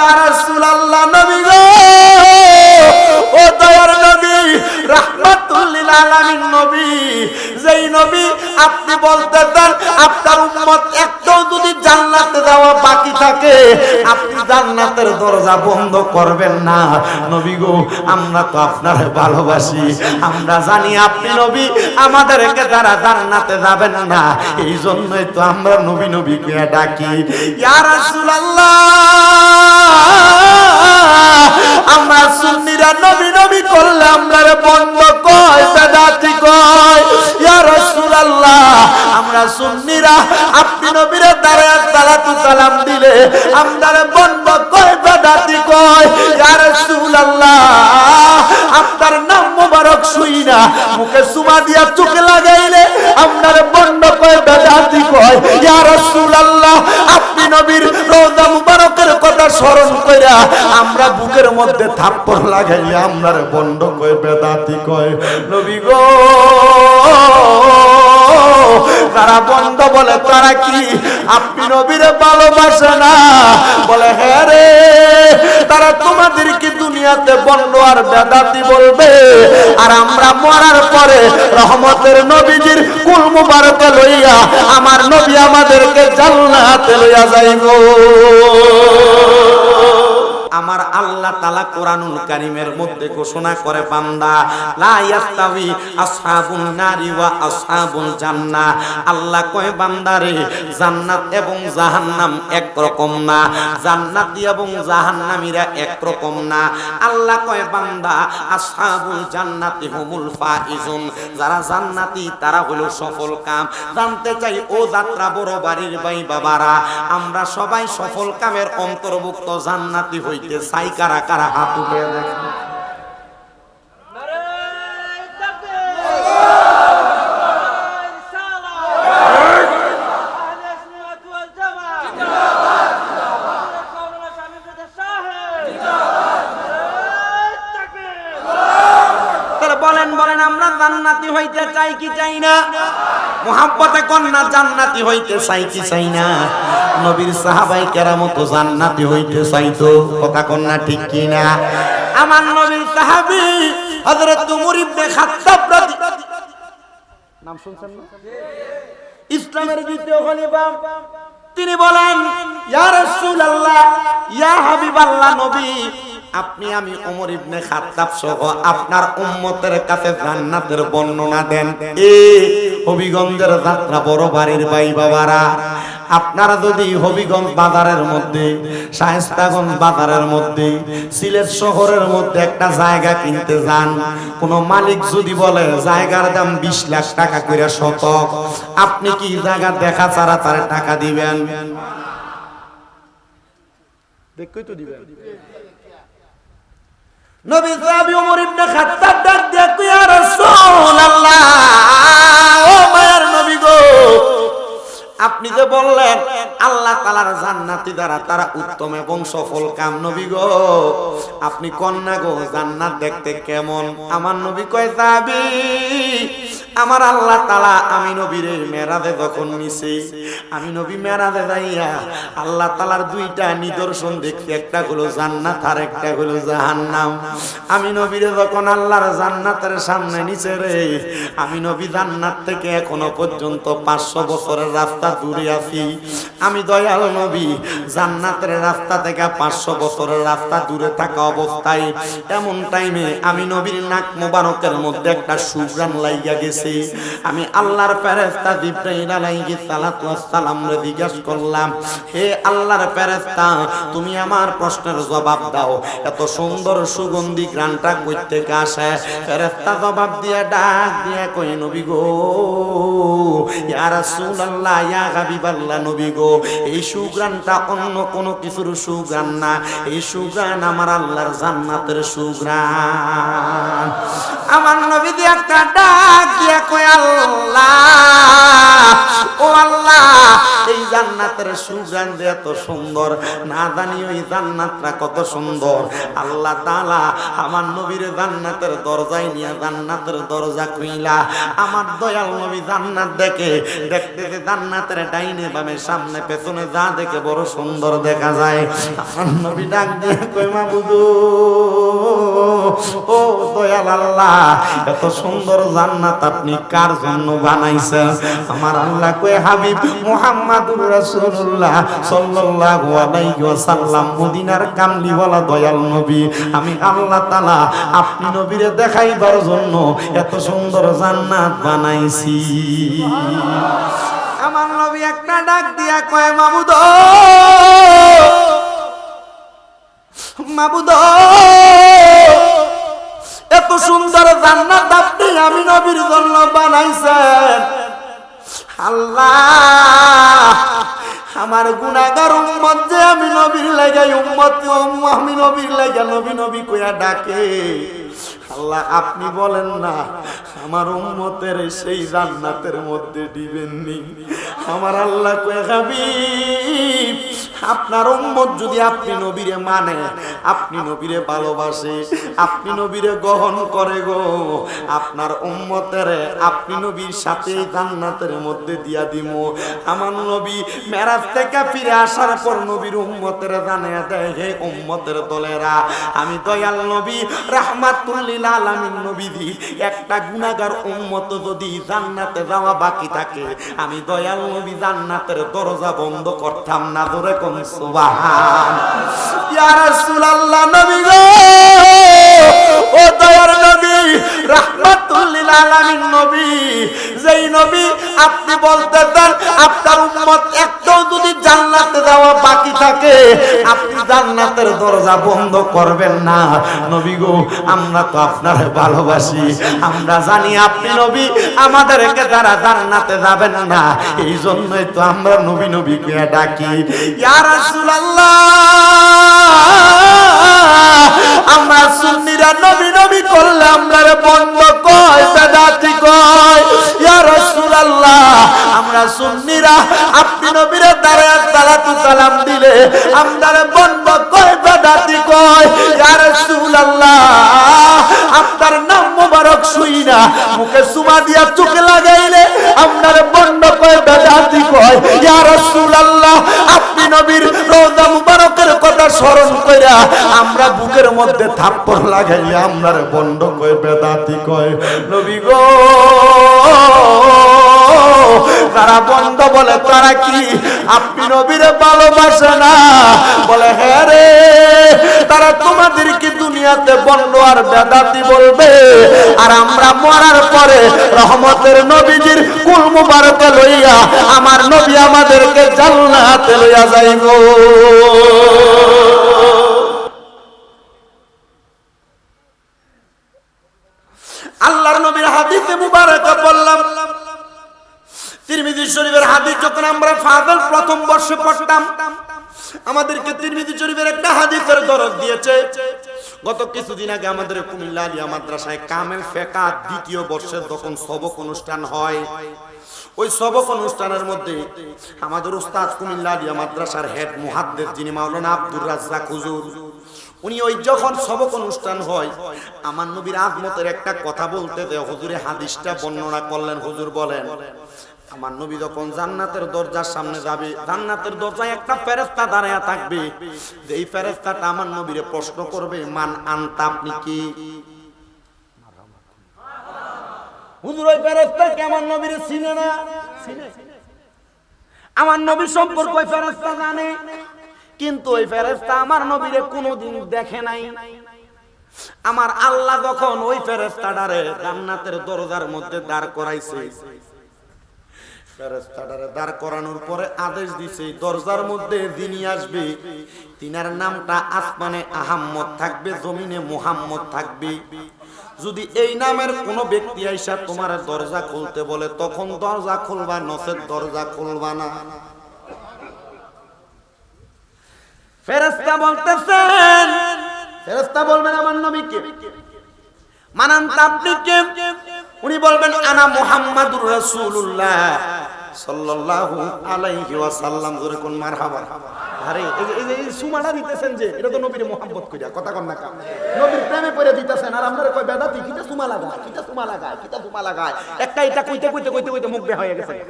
ইয়া রাসূলুল্লাহ, নবী গো! ও দয়ার নবী, রাহমাতুল লিল আলামিন নবী, যেই নবী আপনি বলতে দেন, আপনার উম্মত একটাও থাকে, আপনি জান্নাতের দরজা বন্ধ করবেন না। নবী গো, আমরা তো আপনার ভালোবাসি। আমরা জানি আপনি নবী, আমাদেরকে যারা জান্নাতে যাবেন না এই জন্যই তো আমরা নবী নবীকে ডাকি। ইয়া রাসূলুল্লাহ, আমরা সুন্নিরা নবী নবী করলে আমরা বন্ধ কয়, বেদাতি কয়। ইয়া রাসূলুল্লাহ, আমরা সুন্নিরা, আপনি সালাতু আমরা বন্ধ কয় বেদাতি কয়, ইয়া রাসূলুল্লাহ আপনার নাম মোবারক শুই না, মুখে সুমা দিয়া চোখে লাগাইলে আপনার বন্ধ কয় বেদাতি কয়, ইয়া রাসূলুল্লাহ, আপনি নবীর রোজা মুবারকের কথা স্মরণ কইরা আমরা বুকের মধ্যে থাপ্পড় লাগাইলে আমরার বন্ধ কয় বেদাতি কয়। নবী গো তারা বন্ধ বলে, তারা কি আপনি নবীরে ভালোবাসে না? বলে হ্যাঁ রে, তারা তোমাদেরকে দুনিয়াতে বন্ধ আর বেদাতি বলবে। আর আমরা মরার পরে রহমতের নবীজির কুল মুবারকে লইয়া আমার নবী আমাদেরকে জান্নাতে লইয়া যাইব। আমার আল্লাহ তালা কোরআনুল কারিমের মধ্যে ঘোষণা করে, বান্দা, লা ইয়াস্তাবি আসহাবুন নারি ওয়া আসহাবুল জান্নাহ। আল্লাহ কয় বান্দারে জান্নাত এবং জাহান্নাম এক রকম না। জান্নাতি এবং জাহান্নামীরা এক রকম না। আল্লাহ কয়, বান্দা, আসহাবুল জান্নাতি হুমুল ফাইজুন। যারা জান্নাতি, তারা হলো সফল কাম। জানতে চাই, ও যাত্রা বড় বাড়ির ভাই বাবারা আমরা সবাই সফল কামের অন্তর্ভুক্ত জান্নাতি হইতে চাই কারা কারা হাত উঠে দেখেন বলেন বলেন, আমরা জান্নাতি হইতে চাই কি চাই না? মোহাব্বতে কন্যা জান্নাতি হইতে চাই কি চাই না। নবীর সাহাবাই কেরামত জান্নাতি হইতে চাইতো, কথা কন্যা ঠিক কি না আমার নবীর সাহাবি হযরত উমর ইবনে খাত্তাব নাম শুনছেন না? ইসলামের দ্বিতীয় খলিফা। তিনি বলেন, ইয়া রাসূলুল্লাহ, ইয়া হাবিবাল্লাহ নবী, আপনি আমি ওমর ইবনে খাত্তাব সহ আপনার উম্মতের কাছে জান্নাতের বর্ণনা দেন। এ হবিগঞ্জের যাত্রা বড় বাড়ির ভাই বাবারা। আপনারা যদি হবিগঞ্জ বাজারের মধ্যে শায়েস্তাগঞ্জ বাজারের মধ্যে, সিলেট শহরের মধ্যে একটা জায়গা কিনতে যান, কোন মালিক যদি বলে, জায়গার দাম বিশ লাখ টাকা করে শতক আপনি কি জায়গা দেখা ছাড়া তার টাকা দিবেন? নবী সাহাবী ওমর ইবনে খাত্তাব ডাক দিয়ে রাসূলুল্লাহ! আপনি যে বললেন, আল্লাহ তালার জান্নাতি দ্বারা তারা উত্তম এবং সফল কাম নবী গো? আপনি কন্যা গো, জান্নাত দেখতে কেমন? আমার নবী কয় যাবি আমার আল্লাহ তালা আমি নবীরে মেরাদে যখন নিছি আমি নবী মেরাদে যাইয়া আল্লাহ তালার দুইটা নিদর্শন দেখছি, একটা হলো জান্নাত আর একটা হলো জাহান্নাম। আমি নবীরে যখন আল্লাহর জান্নাতের সামনে নিচে রে, আমি নবী জান্নাত থেকে এখনও পর্যন্ত পাঁচশো বছরের রাস্তা দূরে আছি আমি দয়াল নবী, জান্নাতের রাস্তা থেকে পাঁচশো বছরের রাস্তা দূরে থাকা অবস্থায় এমন টাইমে আমি নবীর নাক মোবারকের মধ্যে একটা সুগ্রাম লাইগা গেছে। আমি আল্লাহর ফেরেস্তা জিব্রাইল আলাইহিস সালাতু জিজ্ঞাসা করলাম, হে আল্লাহর ফেরেস্তা তুমি আমার প্রশ্নের জবাব দাও। এত সুন্দর সুগন্ধি গ্রানটা থেকে আসে? ফেরেস্তা জবাব দিয়ে ডাক দিয়ে কই নবী গো, ইয়া রাসূলুল্লাহ, ইয়া হাবিবাল্লাহ নবী গো। এই সুগ্রানটা অন্য কোনো কিছুর সুগ্রান না। এই সুগ্রান আমার আল্লাহর জান্নাতের সুগ্রান আমার নবী দিয়ে একটা ডাক দিয়ে কয়, আল্লাহ! জান্নাতের সুগ্রান যে এত সুন্দর, না জানি ওই জান্নাতটা কত সুন্দর। আল্লাহ তাআলা আমার নবীর জান্নাতের দরজায় নিয়ে জান্নাতের দরজা খুইলা, আমার দয়াল নবী জান্নাত দেখে দেখতে জান্নাতের ডাইনে বামে সামনে পেছনে যা দেখে বড় সুন্দর দেখা যায়। আমার নবী ডাক দিয়ে কই মাবুদু ও দয়াল আল্লাহ, এত সুন্দর জান্নাত আপনি কার জন্য বানাইছেন? আমার আল্লাহ কই হাবিব মুহাম্মাদুর রাসূলুল্লাহ সাল্লাল্লাহু আলাইহি ওয়াসাল্লাম মদিনার কামলিওয়ালা দয়াল নবী। আমি আল্লাহ তাআলা আপনি নবীরে দেখাইবার জন্য এত সুন্দর জান্নাত বানাইছি। আমার নবী একটা ডাক দিয়া কয় মাবুদ মাবুদ এত সুন্দর জান্নাত আপনি আমি নবীর জন্য বানাইছেন। আল্লাহ! আমার গুণাগার উম্মত যে আমি নবীর লাগাই উম্মত আমি নবীর লাগা নবী নবী কইয়া ডাকে। আল্লাহ, আপনি বলেন না, আমার উম্মতের সেই জান্নাতের মধ্যে দিবেননি। আমার আল্লাহ হাবিব, আপনার উম্মত যদি আপনি নবীরে মানে আপনি নবীরে ভালোবাসে, আপনি নবীরে গ্রহণ করে গো, আপনার উম্মতের, আপনি নবীর সাথে জান্নাতের মধ্যে দিয়া দিব আমার নবী মেরাজ থেকে ফিরে আসার পর নবীর উম্মতের জানিয়ে দেয়, হে উম্মতের দলেরা, আমি দয়াল নবী রাহমাতুল্লিল আলামিন নবীজি, একটা উম্মত যদি জান্নাতে যাওয়া বাকি থাকে, আমি দয়াল নবী জান্নাতের দরজা বন্ধ করতাম না ধরে কোন সুবহান। নবী ও দয়ার নবী রাহমাতুল্লিল নবী, যেই নবী আপনি আপনার উম্মত একটাও যদি জান্নাতে যাওয়া বাকি থাকে, আপনি জান্নাতের দরজা বন্ধ করবেন না। নবী গো, আমরা তো আপনার ভালোবাসি। আমরা জানি আপনি নবী, আমাদেরকে যারা জান্নাতে যাবেন না এই জন্যই তো আমরা নবী নবীকে ডাকি। ইয়া রাসূলুল্লাহ, আমরা সুন্নিরা নবী নবী করলে আমরা বন্ধ কয় বেদাতি সুন্নিরা, আপনি নবীরে সালাতু সালাম দিলে আমরা বন্ধ ইয়া রাসূলুল্লাহ আপনার নাম মোবারক শুই না, মুখে সুমা দিয়া চোখে লাগাইলে বন্ধ ইয়া রাসূলুল্লাহ, আপনি নবীর মুবারকের কথা স্মরণ কইরা আমরা বুকের মধ্যে থাপ্পড় লাগাইলে আপনার বন্ধ কয় বেদাতি কয়? নবী গো তারা বন্ধ বলে, তারা কি আপনি নবীরে ভালোবাসে না? বলে হ্যাঁ তারা তোমাদেরকে দুনিয়াতে বন্ধ আর বেদাতি বলবে। আর আমরা মরার পরে রহমতের নবীজির কুল মুবারকে লইয়া আমার নবী আমাদেরকে জান্নাতে লইয়া যাইব। আল্লাহর নবীর হাদিসে মুবারকে বললাম তিরমিজি শরীফের হাদিস যখন আমরা ফাদল প্রথম বর্ষে পড়তাম, আমাদেরকে তিরমিজি শরীফের একটা হাদিসের দরদ দিয়েছে। গত কিছুদিন আগে আমাদের কুমিল্লা আলিয়া মাদ্রাসায় কামেল ফেকা দ্বিতীয় বর্ষের যখন সবক অনুষ্ঠান হয়, ওই সবক অনুষ্ঠানের মধ্যে আমাদের উস্তাদ কুমিল্লা আলিয়া মাদ্রাসার হেড মুহাদ্দের যিনি মাওলানা আব্দুর রাজ্জাক হুজুর, উনি ওই যখন সবক অনুষ্ঠান হয়, আমার নবীর আজমতের একটা কথা বলতে হুজুরে হাদিসটা বর্ণনা করলেন, হুজুর বলেন আমার নবী যখন জান্নাতের দরজার সামনে যাবে, জান্নাতের দরজায় একটা ফেরেস্তা দাঁড়ায় থাকবে। যে এই ফেরেস্তাটা আমার নবীরে প্রশ্ন করবে, মান আনতা, আপনি কি? ফেরেস্তা আমার নবীরে সম্পর্কে ফেরেস্তা জানে। কিন্তু ওই ফেরেস্তা আমার নবীরে কোনোদিন দেখে নাই। আমার আল্লাহ যখন ওই ফেরেস্তাটারে জান্নাতের দরজার মধ্যে দাঁড় করাইছে দাঁড় করানোর পরে আদেশ দিছে দরজার মধ্যে যিনি আসবে, তিনার নামটা আসমানে আহাম্মদ থাকবে, জমিনে মুহাম্মদ থাকবে। যদি এই নামের কোন ব্যক্তি আইসা তোমার দরজা খুলতে বলে, তখন দরজা খুলবা নসের দরজা খুলবা না। ফেরেস্তা বলতেছেন ফেরেস্তা বলবেন আমার নবীকে। মানান আপনি কে? উনি বলবেন, আনা মুহাম্মাদুর রাসূলুল্লাহ। সাল্লাল্লাহু আলাইহি ওয়াসাল্লাম, জোরে কোন মারহাবা। আরে, এই যে- সুমাটা দিতেছেন যে, এটা তো নবীর মোহাম্মত কইরা, কথা কন না কাম নবীর প্রেমে পড়ে দিতেছেন, আর আমরা কয়, বেদাতি, কিটা সুমা লাগায়, কিটা সুমা লাগায়, কিটা সুমা লাগায়? একটা এটা কইতে কইতে কইতে কইতে মুখ বে হয়ে গেছে।